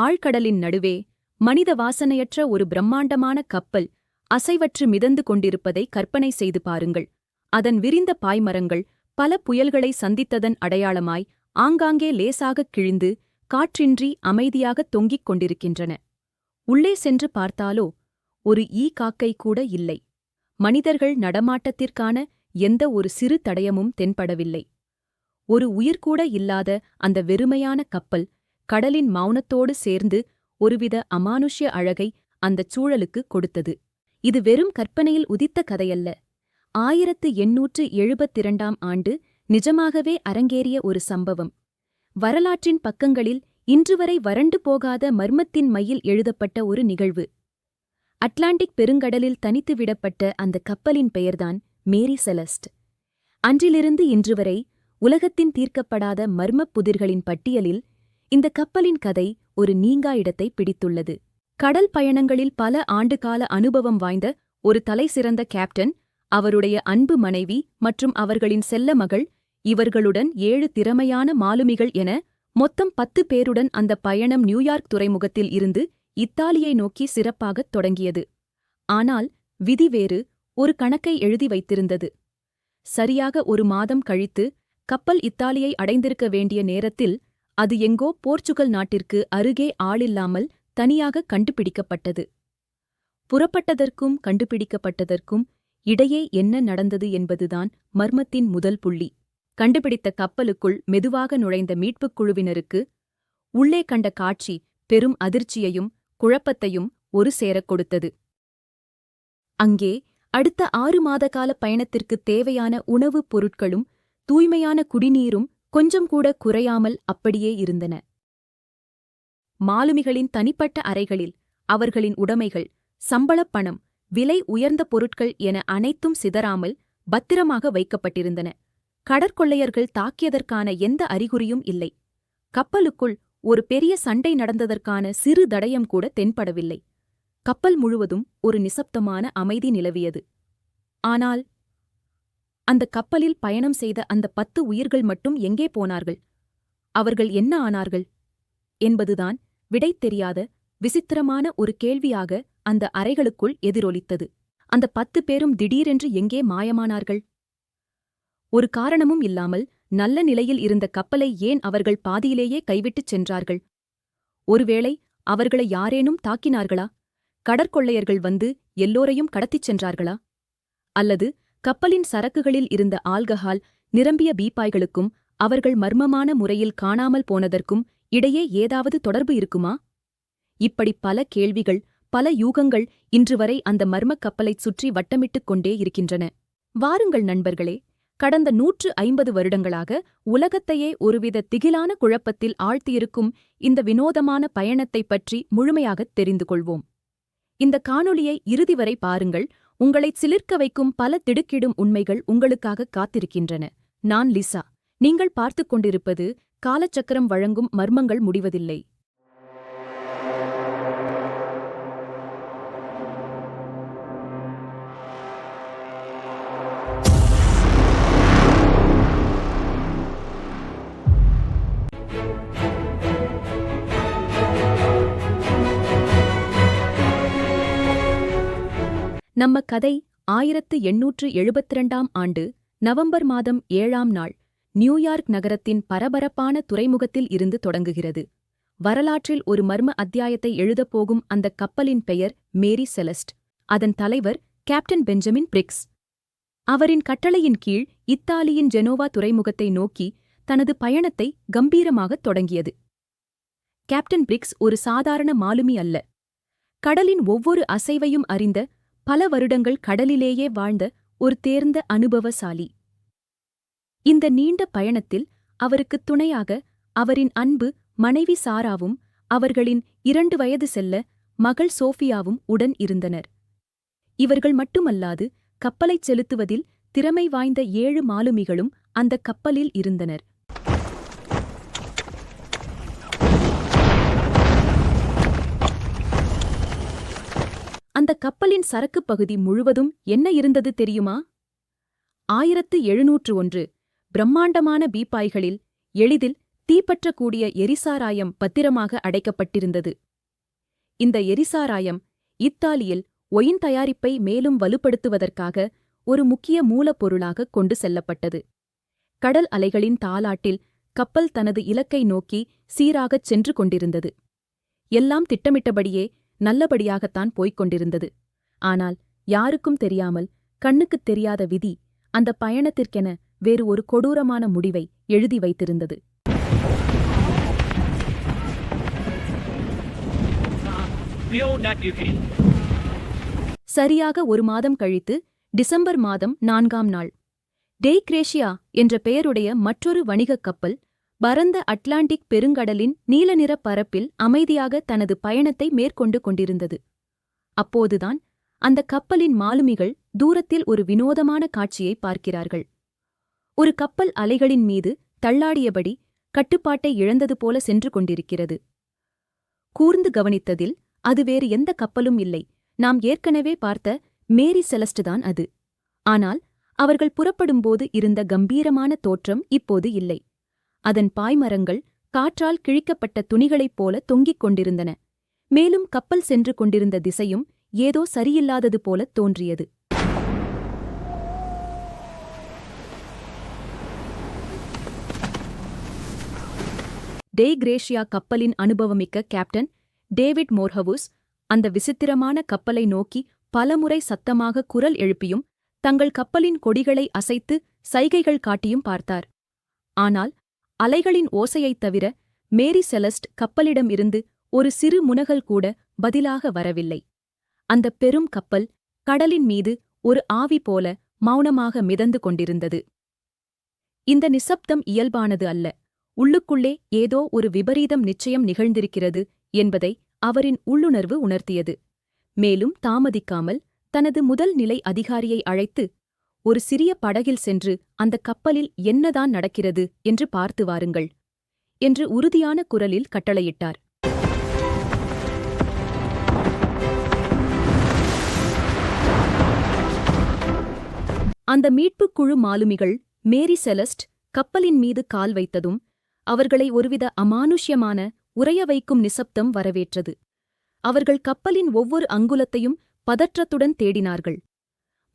ஆழ்கடலின் நடுவே மனித வாசனையற்ற ஒரு பிரம்மாண்டமான கப்பல் அசைவற்று மிதந்து கொண்டிருப்பதை கற்பனை செய்து பாருங்கள். அதன் விரிந்த பாய்மரங்கள் பல புயல்களை சந்தித்ததன் அடையாளமாய் ஆங்காங்கே லேசாகக் கிழிந்து காற்றின்றி அமைதியாகத் தொங்கிக் கொண்டிருக்கின்றன. உள்ளே சென்று பார்த்தாலோ ஒரு ஈ காக்கை கூட இல்லை. மனிதர்கள் நடமாட்டத்திற்கான எந்த ஒரு சிறு தடயமும் தென்படவில்லை. ஒரு உயிர்கூட இல்லாத அந்த வெறுமையான கப்பல் கடலின் மௌனத்தோடு சேர்ந்து ஒருவித அமானுஷ்ய அழகை அந்தச் சூழலுக்கு கொடுத்தது. இது வெறும் கற்பனையில் உதித்த கதையல்ல. ஆயிரத்து எண்ணூற்று எழுபத்திரண்டாம் ஆண்டு நிஜமாகவே அரங்கேறிய ஒரு சம்பவம். வரலாற்றின் பக்கங்களில் இன்றுவரை வறண்டு போகாத மர்மத்தின் மையில் எழுதப்பட்ட ஒரு நிகழ்வு. அட்லாண்டிக் பெருங்கடலில் தனித்து விடப்பட்ட அந்த கப்பலின் பெயர்தான் மேரி செலஸ்ட். அன்றிலிருந்து இன்றுவரை உலகத்தின் தீர்க்கப்படாத மர்மப் புதிர்களின் பட்டியலில் இந்த கப்பலின் கதை ஒரு நீங்கா இடத்தை பிடித்துள்ளது. கடல் பயணங்களில் பல ஆண்டுகால அனுபவம் வாய்ந்த ஒரு தலைசிறந்த கேப்டன் அவருடைய அன்பு மனைவி மற்றும் அவர்களின் செல்ல மகள் இவர்களுடன் ஏழு திறமையான மாலுமிகள் என மொத்தம் பத்து பேருடன் அந்த பயணம் நியூயார்க் துறைமுகத்தில் இருந்து இத்தாலியை நோக்கி சிறப்பாகத் தொடங்கியது. ஆனால் விதி வேறு ஒரு கணக்கை எழுதி வைத்திருந்தது. சரியாக ஒரு மாதம் கழித்து கப்பல் இத்தாலியை அடைந்திருக்க வேண்டிய நேரத்தில் அது எங்கோ போர்ச்சுகல் நாட்டிற்கு அருகே ஆளில்லாமல் தனியாக கண்டுபிடிக்கப்பட்டது. புறப்பட்டதற்கும் கண்டுபிடிக்கப்பட்டதற்கும் இடையே என்ன நடந்தது என்பதுதான் மர்மத்தின் முதல் புள்ளி. கண்டுபிடித்த கப்பலுக்குள் மெதுவாக நுழைந்த மீட்புக் குழுவினருக்கு உள்ளே கண்ட காட்சி பெரும் அதிர்ச்சியையும் குழப்பத்தையும் ஒரு சேரக் கொடுத்தது. அங்கே அடுத்த ஆறு மாத கால பயணத்திற்குத் தேவையான உணவுப் பொருட்களும் தூய்மையான குடிநீரும் கொஞ்சம் கூட குறையாமல் அப்படியே இருந்தன. மாலுமிகளின் தனிப்பட்ட அறைகளில் அவர்களின் உடைமைகள் சம்பளப் பணம் விலை உயர்ந்த பொருட்கள் என அனைத்தும் சிதறாமல் பத்திரமாக வைக்கப்பட்டிருந்தன. கடற்கொள்ளையர்கள் தாக்கியதற்கான எந்த அறிகுறியும் இல்லை. கப்பலுக்குள் ஒரு பெரிய சண்டை நடந்ததற்கான சிறு தடயம் கூட தென்படவில்லை. கப்பல் முழுவதும் ஒரு நிசப்தமான அமைதி நிலவியது. ஆனால் அந்த கப்பலில் பயணம் செய்த அந்த பத்து உயிர்கள் மட்டும் எங்கே போனார்கள்? அவர்கள் என்ன ஆனார்கள்? என்பதுதான் விடை தெரியாத விசித்திரமான ஒரு கேள்வியாக அந்த அறைகளுக்குள் எதிரொலித்தது. அந்த பத்து பேரும் திடீரென்று எங்கே மாயமானார்கள்? ஒரு காரணமும் இல்லாமல் நல்ல நிலையில் இருந்த கப்பலை ஏன் அவர்கள் பாதியிலேயே கைவிட்டுச் சென்றார்கள்? ஒருவேளை அவர்களை யாரேனும் தாக்கினார்களா? கடற்கொள்ளையர்கள் வந்து எல்லோரையும் கடத்திச் சென்றார்களா? அல்லது கப்பலின் சரக்குகளில் இருந்த ஆல்கஹால் நிரம்பிய பீப்பாய்களுக்கும் அவர்கள் மர்மமான முறையில் காணாமல் போனதற்கும் இடையே ஏதாவது தொடர்பு இருக்குமா? இப்படி பல கேள்விகள் பல யூகங்கள் இன்று வரை அந்த மர்மக் கப்பலைச் சுற்றி வட்டமிட்டுக் கொண்டே இருக்கின்றன. வாருங்கள் நண்பர்களே கடந்த நூற்று ஐம்பது வருடங்களாக உலகத்தையே ஒருவித திகிலான குழப்பத்தில் ஆழ்த்தியிருக்கும் இந்த வினோதமான பயணத்தைப் பற்றி முழுமையாகத் தெரிந்து கொள்வோம். இந்த காணொளியை இறுதி வரை பாருங்கள். உங்களைச் சிலிர்க்க வைக்கும் பல திடுக்கிடும் உண்மைகள் உங்களுக்காக காத்திருக்கின்றன. நான் லிசா. நீங்கள் பார்த்துக் கொண்டிருப்பது காலச்சக்கரம் வழங்கும் மர்மங்கள் முடிவதில்லை. நம்ம கதை ஆயிரத்து எண்ணூற்று எழுபத்திரண்டாம் ஆண்டு நவம்பர் மாதம் ஏழாம் நாள் நியூயார்க் நகரத்தின் பரபரப்பான துறைமுகத்தில் இருந்து தொடங்குகிறது. வரலாற்றில் ஒரு மர்ம அத்தியாயத்தை எழுதப் போகும் அந்த கப்பலின் பெயர் மேரி செலஸ்ட். அதன் தலைவர் கேப்டன் பெஞ்சமின் பிரிக்ஸ். அவரின் கட்டளையின் கீழ் இத்தாலியின் ஜெனோவா துறைமுகத்தை நோக்கி தனது பயணத்தை கம்பீரமாகத் தொடங்கியது. கேப்டன் பிரிக்ஸ் ஒரு சாதாரண மாலுமி அல்ல. கடலின் ஒவ்வொரு அசைவையும் அறிந்த பல வருடங்கள் கடலிலேயே வாழ்ந்த ஒரு தேர்ந்த அனுபவசாலி. இந்த நீண்ட பயணத்தில் அவருக்குத் துணையாக அவரின் அன்பு மனைவி சாராவும் அவர்களின் இரண்டு வயது செல்ல மகள் சோஃபியாவும் உடன் இருந்தனர். இவர்கள் மட்டுமல்லாது கப்பலைச் செலுத்துவதில் திறமை வாய்ந்த ஏழு மாலுமிகளும் அந்த கப்பலில் இருந்தனர். அந்த கப்பலின் சரக்குப் பகுதி முழுவதும் என்ன இருந்தது தெரியுமா? ஆயிரத்து எழுநூற்று ஒன்று பிரம்மாண்டமான பீப்பாய்களில் எளிதில் தீப்பற்றக்கூடிய எரிசாராயம் பத்திரமாக அடைக்கப்பட்டிருந்தது. இந்த எரிசாராயம் இத்தாலியில் ஒயின் தயாரிப்பை மேலும் வலுப்படுத்துவதற்காக ஒரு முக்கிய மூலப்பொருளாக கொண்டு செல்லப்பட்டது. கடல் அலைகளின் தாலாட்டில் கப்பல் தனது இலக்கை நோக்கி சீராகச் சென்று கொண்டிருந்தது. எல்லாம் திட்டமிட்டபடியே நல்லபடியாகத்தான் போய்க் கொண்டிருந்தது. ஆனால் யாருக்கும் தெரியாமல் கண்ணுக்குத் தெரியாத விதி அந்த பயணத்திற்கென வேறு ஒரு கொடூரமான முடிவை எழுதி வைத்திருந்தது. சரியாக ஒரு மாதம் கழித்து டிசம்பர் மாதம் நான்காம் நாள். டெய்க்ரேஷியா என்ற பெயருடைய மற்றொரு வணிகக் கப்பல் பரந்த அட்லாண்டிக் பெருங்கடலின் நீல நிற பரப்பில் அமைதியாக தனது பயணத்தை மேற்கொண்டு கொண்டிருந்தது. அப்போதுதான் அந்த கப்பலின் மாலுமிகள் தூரத்தில் ஒரு வினோதமான காட்சியை பார்க்கிறார்கள். ஒரு கப்பல் அலைகளின் மீது தள்ளாடியபடி கட்டுப்பாட்டை இழந்தது போல சென்று கொண்டிருக்கிறது. கூர்ந்து கவனித்ததில் அது வேறு எந்த கப்பலும் இல்லை. நாம் ஏற்கனவே பார்த்த மேரி செலஸ்ட் தான் அது. ஆனால் அவர்கள் புறப்படும்போது இருந்த கம்பீரமான தோற்றம் இப்போது இல்லை. அதன் பாய்மரங்கள் காற்றால் கிழிக்கப்பட்ட துணிகளைப் போல தொங்கிக் கொண்டிருந்தன. மேலும் கப்பல் சென்று கொண்டிருந்த திசையும் ஏதோ சரியில்லாதது போல தோன்றியது. டேக்ரேஷியா கப்பலின் அனுபவமிக்க கேப்டன் டேவிட் மோர்ஹவுஸ் அந்த விசித்திரமான கப்பலை நோக்கி பலமுறை சத்தமாக குரல் எழுப்பியும் தங்கள் கப்பலின் கொடிகளை அசைத்து சைகைகள் காட்டியும் பார்த்தார். ஆனால் அலைகளின் ஓசையைத் தவிர மேரி செலஸ்ட் கப்பலிடம் இருந்து ஒரு சிறு முனகல் கூட பதிலாக வரவில்லை. அந்த பெரும் கப்பல் கடலின் மீது ஒரு ஆவி போல மௌனமாக மிதந்து கொண்டிருந்தது. இந்த நிசப்தம் இயல்பானது அல்ல. உள்ளுக்குள்ளே ஏதோ ஒரு விபரீதம் நிச்சயம் நிகழ்ந்திருக்கிறது என்பதை அவரின் உள்ளுணர்வு உணர்த்தியது. மேலும் தாமதிக்காமல் தனது முதல் நிலை அதிகாரியை அழைத்து ஒரு சிறிய படகில் சென்று அந்த கப்பலில் என்னதான் நடக்கிறது என்று பார்த்து வாருங்கள் என்று உறுதியான குரலில் கட்டளையிட்டார். அந்த மீட்புக் குழு மாலுமிகள் மேரி செலஸ்ட் கப்பலின் மீது கால் வைத்ததும் அவர்களை ஒருவித அமானுஷ்யமான உறைய வைக்கும் நிசப்தம் வரவேற்றது. அவர்கள் கப்பலின் ஒவ்வொரு அங்குலத்தையும் பதற்றத்துடன் தேடினார்கள்.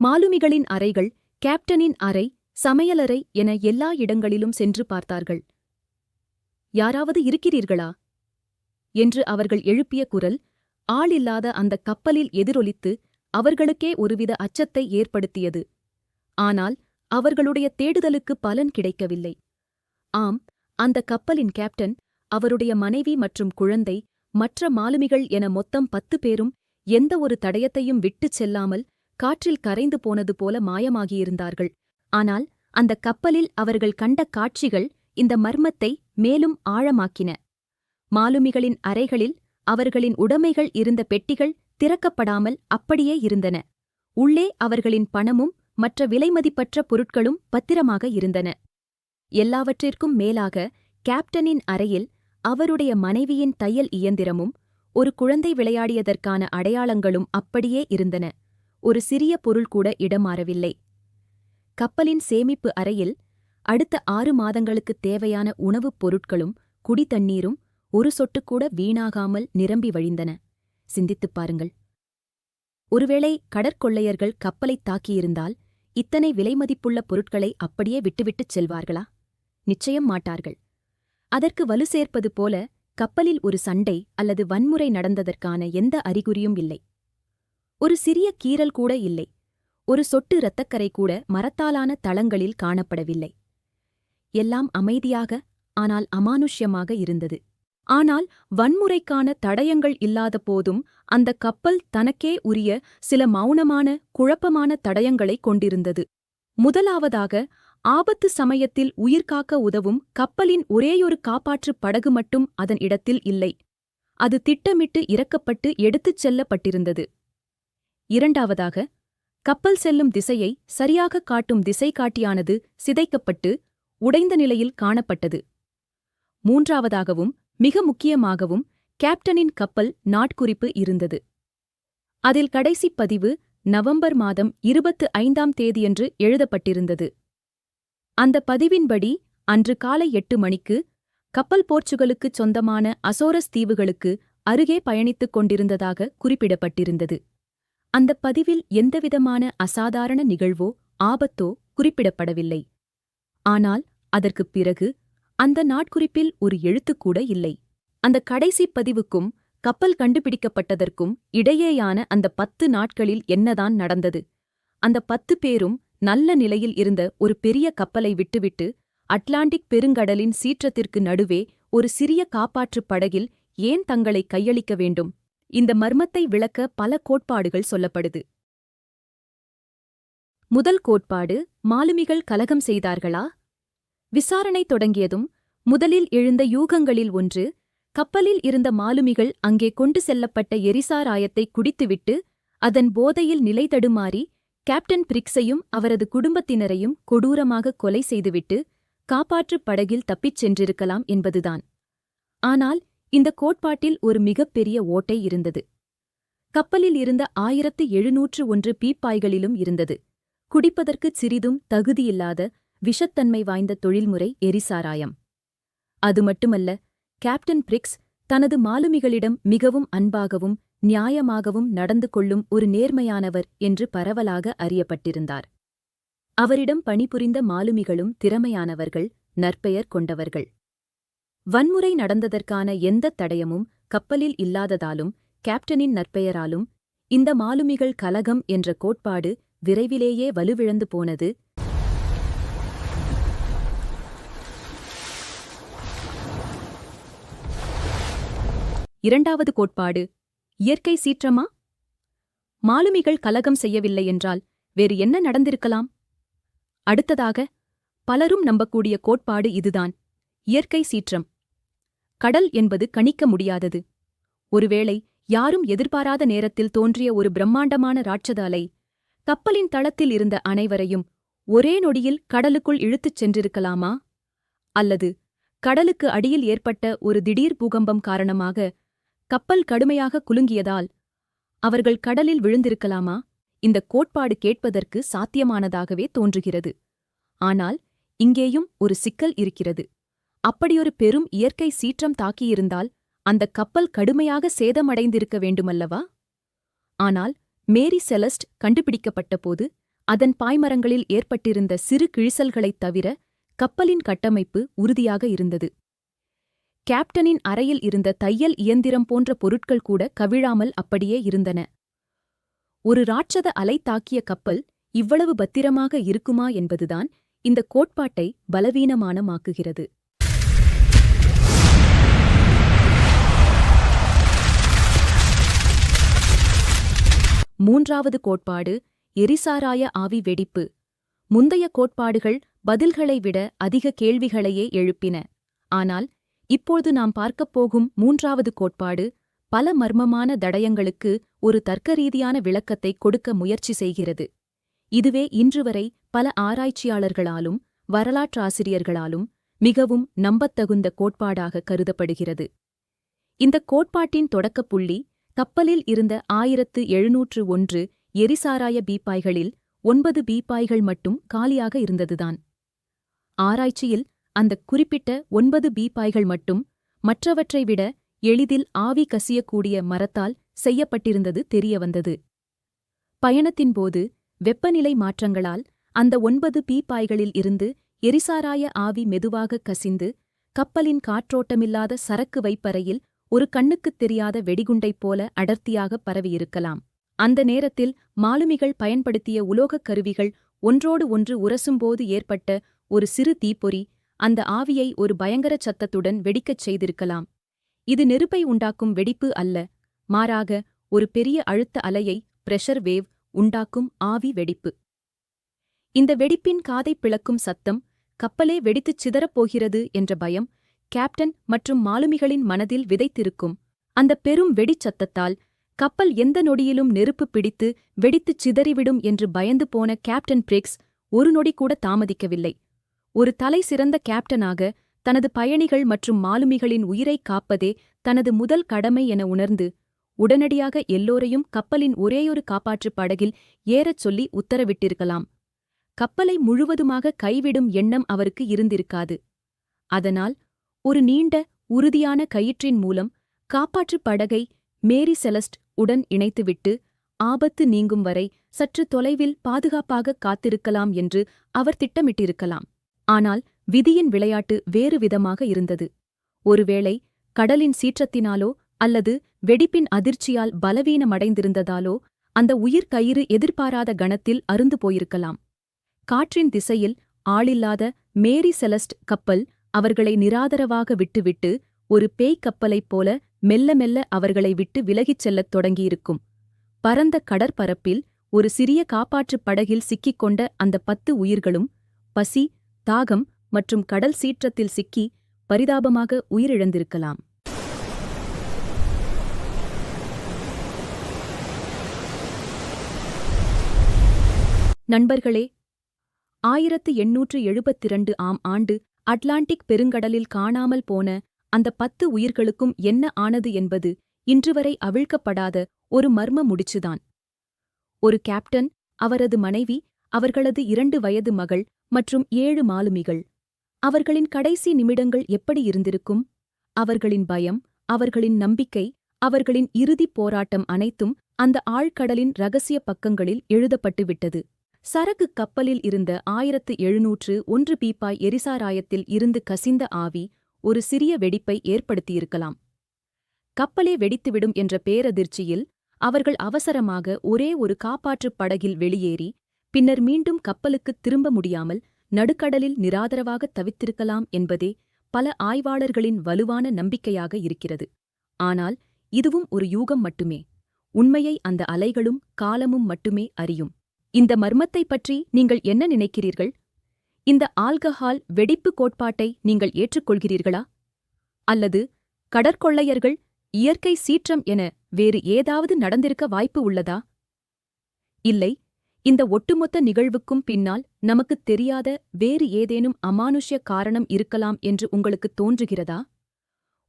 மாலுமிகளின் அறைகள் கேப்டனின் அறை சமையலறை என எல்லா இடங்களிலும் சென்று பார்த்தார்கள். யாராவது இருக்கிறீர்களா? என்று அவர்கள் எழுப்பிய குரல் ஆளில்லாத அந்த கப்பலில் எதிரொலித்து அவர்களுக்கே ஒருவித அச்சத்தை ஏற்படுத்தியது. ஆனால் அவர்களுடைய தேடுதலுக்கு பலன் கிடைக்கவில்லை. ஆம் அந்த கப்பலின் கேப்டன் அவருடைய மனைவி மற்றும் குழந்தை மற்ற மாலுமிகள் என மொத்தம் பத்து பேரும் எந்த ஒரு தடயத்தையும் விட்டுச் செல்லாமல் காற்றில் கரைந்து போனது போல மாயமாகியிருந்தார்கள். ஆனால் அந்த கப்பலில் அவர்கள் கண்ட காட்சிகள் இந்த மர்மத்தை மேலும் ஆழமாக்கின. மாலுமிகளின் அறைகளில் அவர்களின் உடைமைகள் இருந்த பெட்டிகள் திறக்கப்படாமல் அப்படியே இருந்தன. உள்ளே அவர்களின் பணமும் மற்ற விலைமதிப்பற்ற பொருட்களும் பத்திரமாக இருந்தன. எல்லாவற்றிற்கும் மேலாக கேப்டனின் அறையில் அவருடைய மனைவியின் தையல் இயந்திரமும் ஒரு குழந்தை விளையாடியதற்கான அடையாளங்களும் அப்படியே இருந்தன. ஒரு சிறிய பொருள் கூட இடமாறவில்லை. கப்பலின் சேமிப்பு அறையில் அடுத்த ஆறு மாதங்களுக்குத் தேவையான உணவுப் பொருட்களும் குடித்தண்ணீரும் ஒரு சொட்டுக்கூட வீணாகாமல் நிரம்பி வழிந்தன. சிந்தித்துப் பாருங்கள். ஒருவேளை கடற்கொள்ளையர்கள் கப்பலைத் தாக்கியிருந்தால் இத்தனை விலைமதிப்புள்ள பொருட்களை அப்படியே விட்டுவிட்டுச் செல்வார்களா? நிச்சயம் மாட்டார்கள். அதற்கு வலு சேர்ப்பது போல கப்பலில் ஒரு சண்டை அல்லது வன்முறை நடந்ததற்கான எந்த அறிகுறியும் இல்லை. ஒரு சிறிய கீறல் கூட இல்லை. ஒரு சொட்டு இரத்தக்கரை கூட மரத்தாலான தளங்களில் காணப்படவில்லை. எல்லாம் அமைதியாக ஆனால் அமானுஷ்யமாக இருந்தது. ஆனால் வன்முறைக்கான தடயங்கள் இல்லாத போதும் அந்த கப்பல் தனக்கே உரிய சில மௌனமான குழப்பமான தடயங்களைக் கொண்டிருந்தது. முதலாவதாக ஆபத்து சமயத்தில் உயிர்காக்க உதவும் கப்பலின் ஒரேயொரு காப்பாற்றுப் படகு மட்டும் அதன் இடத்தில் இல்லை. அது திட்டமிட்டு இறக்கப்பட்டு எடுத்துச் செல்லப்பட்டிருந்தது. இரண்டாவதாக கப்பல் செல்லும் திசையை சரியாகக் காட்டும் திசை காட்டியானது சிதைக்கப்பட்டு உடைந்த நிலையில் காணப்பட்டது. மூன்றாவதாகவும் மிக முக்கியமாகவும் கேப்டனின் கப்பல் நாட்குறிப்பு இருந்தது. அதில் கடைசிப் பதிவு நவம்பர் மாதம் இருபத்து ஐந்தாம் தேதியன்று எழுதப்பட்டிருந்தது. அந்த பதிவின்படி அன்று காலை எட்டு மணிக்கு கப்பல் போர்ச்சுகலுக்குச் சொந்தமான அசோரஸ் தீவுகளுக்கு அருகே பயணித்துக் கொண்டிருந்ததாக குறிப்பிடப்பட்டிருந்தது. அந்தப் பதிவில் எந்தவிதமான அசாதாரண நிகழ்வோ ஆபத்தோ குறிப்பிடப்படவில்லை. ஆனால் அதற்குப் பிறகு அந்த நாட்குறிப்பில் ஒரு எழுத்துக்கூட இல்லை. அந்த கடைசி பதிவுக்கும் கப்பல் கண்டுபிடிக்கப்பட்டதற்கும் இடையேயான அந்த பத்து நாட்களில் என்னதான் நடந்தது? அந்த பத்து பேரும் நல்ல நிலையில் இருந்த ஒரு பெரிய கப்பலை விட்டுவிட்டு அட்லாண்டிக் பெருங்கடலின் சீற்றத்திற்கு நடுவே ஒரு சிறிய காப்பாற்றுப் படகில் ஏன் தங்களை கையளிக்க வேண்டும்? இந்த மர்மத்தை விளக்க பல கோட்பாடுகள் சொல்லப்படுது. முதல் கோட்பாடு மாலுமிகள் கலகம் செய்தார்களா? விசாரணை தொடங்கியதும் முதலில் எழுந்த யூகங்களில் ஒன்று கப்பலில் இருந்த மாலுமிகள் அங்கே கொண்டு செல்லப்பட்ட எரிசாராயத்தை குடித்துவிட்டு அதன் போதையில் நிலை தடுமாறி கேப்டன் பிரிக்ஸையும் அவரது குடும்பத்தினரையும் கொடூரமாக கொலை செய்துவிட்டு காப்பாற்றுப் படகில் தப்பிச் சென்றிருக்கலாம் என்பதுதான். ஆனால் இந்த கோட்பாட்டில் ஒரு மிகப்பெரிய ஓட்டை இருந்தது. கப்பலில் இருந்த ஆயிரத்து எழுநூற்று ஒன்று பீப்பாய்களிலும் இருந்தது. குடிப்பதற்குச் சிறிதும் தகுதியில்லாத விஷத்தன்மை வாய்ந்த தொழில்முறை எரிசாராயம். அது மட்டுமல்ல கேப்டன் பிரிக்ஸ் தனது மாலுமிகளிடம் மிகவும் அன்பாகவும் நியாயமாகவும் நடந்து கொள்ளும் ஒரு நேர்மையானவர் என்று பரவலாக அறியப்பட்டிருந்தார். அவரிடம் பணிபுரிந்த மாலுமிகளும் திறமையானவர்கள் நற்பெயர் கொண்டவர்கள். வன்முறை நடந்ததற்கான எந்தத் தடயமும் கப்பலில் இல்லாததாலும் கேப்டனின் நற்பெயராலும் இந்த மாலுமிகள் கலகம் என்ற கோட்பாடு விரைவிலேயே வலுவிழந்து போனது. இரண்டாவது கோட்பாடு இயற்கை சீற்றமா? மாலுமிகள் கலகம் செய்யவில்லை என்றால் வேறு என்ன நடந்திருக்கலாம்? அடுத்ததாக பலரும் நம்பக்கூடிய கோட்பாடு இதுதான் இயற்கை சீற்றம். கடல் என்பது கணிக்க முடியாதது. ஒருவேளை யாரும் எதிர்பாராத நேரத்தில் தோன்றிய ஒரு பிரம்மாண்டமான ராட்சத அலை கப்பலின் தளத்தில் இருந்த அனைவரையும் ஒரே நொடியில் கடலுக்குள் இழுத்துச் சென்றிருக்கலாமா? அல்லது கடலுக்கு அடியில் ஏற்பட்ட ஒரு திடீர் பூகம்பம் காரணமாக கப்பல் கடுமையாக குலுங்கியதால் அவர்கள் கடலில் விழுந்திருக்கலாமா? இந்த கோட்பாடு கேட்பதற்கு சாத்தியமானதாகவே தோன்றுகிறது. ஆனால் இங்கேயும் ஒரு சிக்கல் இருக்கிறது. அப்படியொரு பெரும் இயற்கை சீற்றம் தாக்கியிருந்தால் அந்த கப்பல் கடுமையாக சேதமடைந்திருக்க வேண்டுமல்லவா? ஆனால் மேரி செலஸ்ட் கண்டுபிடிக்கப்பட்டபோது அதன் பாய்மரங்களில் ஏற்பட்டிருந்த சிறு கிழிசல்களைத் தவிர கப்பலின் கட்டமைப்பு உறுதியாக இருந்தது. கேப்டனின் அறையில் இருந்த தையல் இயந்திரம் போன்ற பொருட்கள் கூட கவிழாமல் அப்படியே இருந்தன. ஒரு ராட்சத அலை தாக்கிய கப்பல் இவ்வளவு பத்திரமாக இருக்குமா என்பதுதான் இந்த கோட்பாட்டை பலவீனமானமாக்குகிறது. மூன்றாவது கோட்பாடு எரிசாராய ஆவி வெடிப்பு. முந்தைய கோட்பாடுகள் பதில்களை விட அதிக கேள்விகளையே எழுப்பின. ஆனால் இப்போது நாம் பார்க்கப் போகும் மூன்றாவது கோட்பாடு பல மர்மமான தடயங்களுக்கு ஒரு தர்க்கரீதியான விளக்கத்தை கொடுக்க முயற்சி செய்கிறது. இதுவே இன்றுவரை பல ஆராய்ச்சியாளர்களாலும் வரலாற்றாசிரியர்களாலும் மிகவும் நம்பத்தகுந்த கோட்பாடாக கருதப்படுகிறது. இந்த கோட்பாட்டின் தொடக்கப் புள்ளி கப்பலில் இருந்த ஆயிரத்து எழுநூற்று ஒன்று எரிசாராய பீப்பாய்களில் ஒன்பது பீப்பாய்கள் மட்டும் காலியாக இருந்ததுதான். ஆராய்ச்சியில் அந்த குறிப்பிட்ட ஒன்பது பீப்பாய்கள் மட்டும் மற்றவற்றை விட எளிதில் ஆவி கசியக்கூடிய மரத்தால் செய்யப்பட்டிருந்தது தெரியவந்தது. பயணத்தின்போது வெப்பநிலை மாற்றங்களால் அந்த ஒன்பது பீப்பாய்களில் இருந்து எரிசாராய ஆவி மெதுவாக கசிந்து கப்பலின் காற்றோட்டமில்லாத சரக்கு வைப்பறையில் ஒரு கண்ணுக்குத் தெரியாத வெடிகுண்டைப் போல அடர்த்தியாக பரவியிருக்கலாம். அந்த நேரத்தில் மாலுமிகள் பயன்படுத்திய உலோகக் கருவிகள் ஒன்றோடு ஒன்று உரசும்போது ஏற்பட்ட ஒரு சிறு தீப்பொறி அந்த ஆவியை ஒரு பயங்கர சத்தத்துடன் வெடிக்கச் செய்திருக்கலாம். இது நெருப்பை உண்டாக்கும் வெடிப்பு அல்ல மாறாக ஒரு பெரிய அழுத்த அலையை பிரஷர் வேவ் உண்டாக்கும் ஆவி வெடிப்பு. இந்த வெடிப்பின் காதை பிளக்கும் சத்தம் கப்பலே வெடித்துச் சிதறப்போகிறது என்ற பயம் கேப்டன் மற்றும் மாலுமிகளின் மனதில் விதைத்திருக்கும் அந்த பெரும் வெடிச்சத்தத்தால் கப்பல் எந்த நொடியிலும் நெருப்பு பிடித்து வெடித்துச் சிதறிவிடும் என்று பயந்து போன கேப்டன் பிரிக்ஸ் ஒரு நொடி கூட தாமதிக்கவில்லை. ஒரு தலை சிறந்த கேப்டனாக தனது பயணிகள் மற்றும் மாலுமிகளின் உயிரைக் காப்பதே தனது முதல் கடமை என உணர்ந்து உடனடியாக எல்லோரையும் கப்பலின் ஒரேயொரு காப்பாற்றுப் படகில் ஏறச் சொல்லி உத்தரவிட்டிருக்கலாம். கப்பலை முழுவதுமாக கைவிடும் எண்ணம் அவருக்கு இருந்திருக்காது. அதனால் ஒரு நீண்ட உறுதியான கயிற்றின் மூலம் காப்பாற்றுப் படகை மேரி செலஸ்ட் உடன் இணைத்துவிட்டு ஆபத்து நீங்கும் வரை சற்று தொலைவில் பாதுகாப்பாக காத்திருக்கலாம் என்று அவர் திட்டமிட்டிருக்கலாம். ஆனால் விதியின் விளையாட்டு வேறு விதமாக இருந்தது. ஒருவேளை கடலின் சீற்றத்தினாலோ அல்லது வெடிப்பின் அதிர்ச்சியால் பலவீனமடைந்திருந்ததாலோ அந்த உயிர் கயிறு எதிர்பாராத கணத்தில் அருந்து போயிருக்கலாம். காற்றின் திசையில் ஆளில்லாத மேரி செலஸ்ட் கப்பல் அவர்களை நிராதரவாக விட்டுவிட்டு ஒரு பேய்க் கப்பலைப் போல மெல்ல மெல்ல அவர்களை விட்டு விலகிச் செல்லத் தொடங்கியிருக்கும். பரந்த கடற்பரப்பில் ஒரு சிறிய காப்பாற்றுப் படகில் சிக்கிக் கொண்ட அந்த பத்து உயிர்களும் பசி தாகம் மற்றும் கடல் சீற்றத்தில் சிக்கி பரிதாபமாக உயிரிழந்திருக்கலாம். நண்பர்களே ஆயிரத்து எண்ணூற்று எழுபத்திரண்டு ஆம் ஆண்டு அட்லாண்டிக் பெருங்கடலில் காணாமல் போன அந்த பத்து உயிர்களுக்கும் என்ன ஆனது என்பது இன்றுவரை அவிழ்க்கப்படாத ஒரு மர்ம முடிச்சுதான். ஒரு கேப்டன் அவரது மனைவி அவர்களது இரண்டு வயது மகள் மற்றும் ஏழு மாலுமிகள். அவர்களின் கடைசி நிமிடங்கள் எப்படி இருந்திருக்கும்? அவர்களின் பயம் அவர்களின் நம்பிக்கை அவர்களின் இறுதிப் போராட்டம் அனைத்தும் அந்த ஆழ்கடலின் ரகசிய பக்கங்களில் எழுதப்பட்டுவிட்டது. சரக்கு கப்பலில் இருந்த ஆயிரத்து எழுநூற்று ஒன்று பீப்பாய் எரிசாராயத்தில் இருந்து கசிந்த ஆவி ஒரு சிறிய வெடிப்பை ஏற்படுத்தியிருக்கலாம். கப்பலே வெடித்துவிடும் என்ற பேரதிர்ச்சியில் அவர்கள் அவசரமாக ஒரே ஒரு காப்பாற்றுப் படகில் வெளியேறி பின்னர் மீண்டும் கப்பலுக்குத் திரும்ப முடியாமல் நடுக்கடலில் நிராதரவாக தவித்திருக்கலாம் என்பதே பல ஆய்வாளர்களின் வலுவான நம்பிக்கையாக இருக்கிறது. ஆனால் இதுவும் ஒரு யூகம் மட்டுமே. உண்மையை அந்த அலைகளும் காலமும் மட்டுமே அறியும். இந்த மர்மத்தைப் பற்றி நீங்கள் என்ன நினைக்கிறீர்கள்? இந்த ஆல்கஹால் வெடிப்பு கோட்பாட்டை நீங்கள் ஏற்றுக்கொள்கிறீர்களா? அல்லது கடற்கொள்ளையர்கள் இயற்கை சீற்றம் என வேறு ஏதாவது நடந்திருக்க வாய்ப்பு உள்ளதா? இல்லை இந்த ஒட்டுமொத்த நிகழ்வுக்கும் பின்னால் நமக்குத் தெரியாத வேறு ஏதேனும் அமானுஷ்ய காரணம் இருக்கலாம் என்று உங்களுக்குத் தோன்றுகிறதா?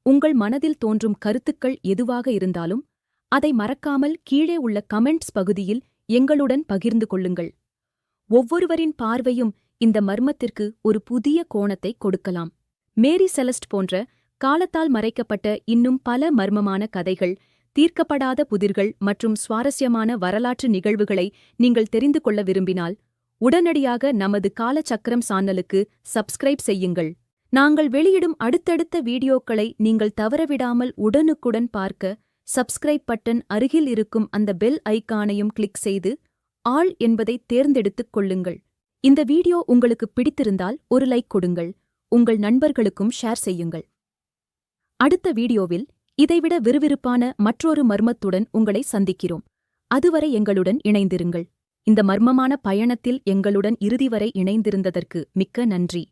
உங்கள் மனதில் தோன்றும் கருத்துக்கள் எதுவாக இருந்தாலும் அதை மறக்காமல் கீழே உள்ள கமெண்ட்ஸ் பகுதியில் எங்களுடன் பகிர்ந்து கொள்ளுங்கள். ஒவ்வொருவரின் பார்வையும் இந்த மர்மத்திற்கு ஒரு புதிய கோணத்தை கொடுக்கலாம். மேரி செலஸ்ட் போன்ற காலத்தால் மறைக்கப்பட்ட இன்னும் பல மர்மமான கதைகள் தீர்க்கப்படாத புதிர்கள் மற்றும் சுவாரஸ்யமான வரலாற்று நிகழ்வுகளை நீங்கள் தெரிந்து கொள்ள விரும்பினால் உடனடியாக நமது காலச்சக்கரம் சானலுக்கு சப்ஸ்கிரைப் செய்யுங்கள். நாங்கள் வெளியிடும் அடுத்தடுத்த வீடியோக்களை நீங்கள் தவறவிடாமல் உடனுக்குடன் பார்க்க சப்ஸ்கிரைப் பட்டன் அருகில் இருக்கும் அந்த பெல் ஐக்கானையும் கிளிக் செய்து ஆல் என்பதை தேர்ந்தெடுத்துக் கொள்ளுங்கள். இந்த வீடியோ உங்களுக்கு பிடித்திருந்தால் ஒரு லைக் கொடுங்கள். உங்கள் நண்பர்களுக்கும் ஷேர் செய்யுங்கள். அடுத்த வீடியோவில் இதைவிட விறுவிறுப்பான மற்றொரு மர்மத்துடன் உங்களை சந்திக்கிறோம். அதுவரை எங்களுடன் இணைந்திருங்கள். இந்த மர்மமான பயணத்தில் எங்களுடன் இறுதி வரை இணைந்திருந்ததற்கு மிக்க நன்றி.